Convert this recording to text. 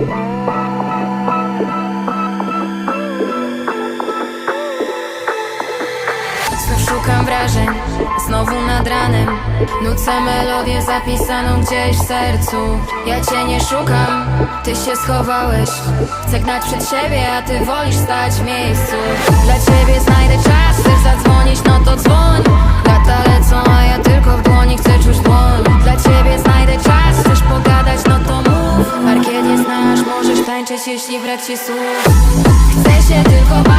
Znów szukam wrażeń, znowu nad ranem. Nucę melodię zapisaną gdzieś w sercu. Ja cię nie szukam, ty się schowałeś. Chcę gnać przed siebie, a ty wolisz stać w miejscu. Nasz, możesz tańczyć, jeśli brak ci słów Chcę się tylko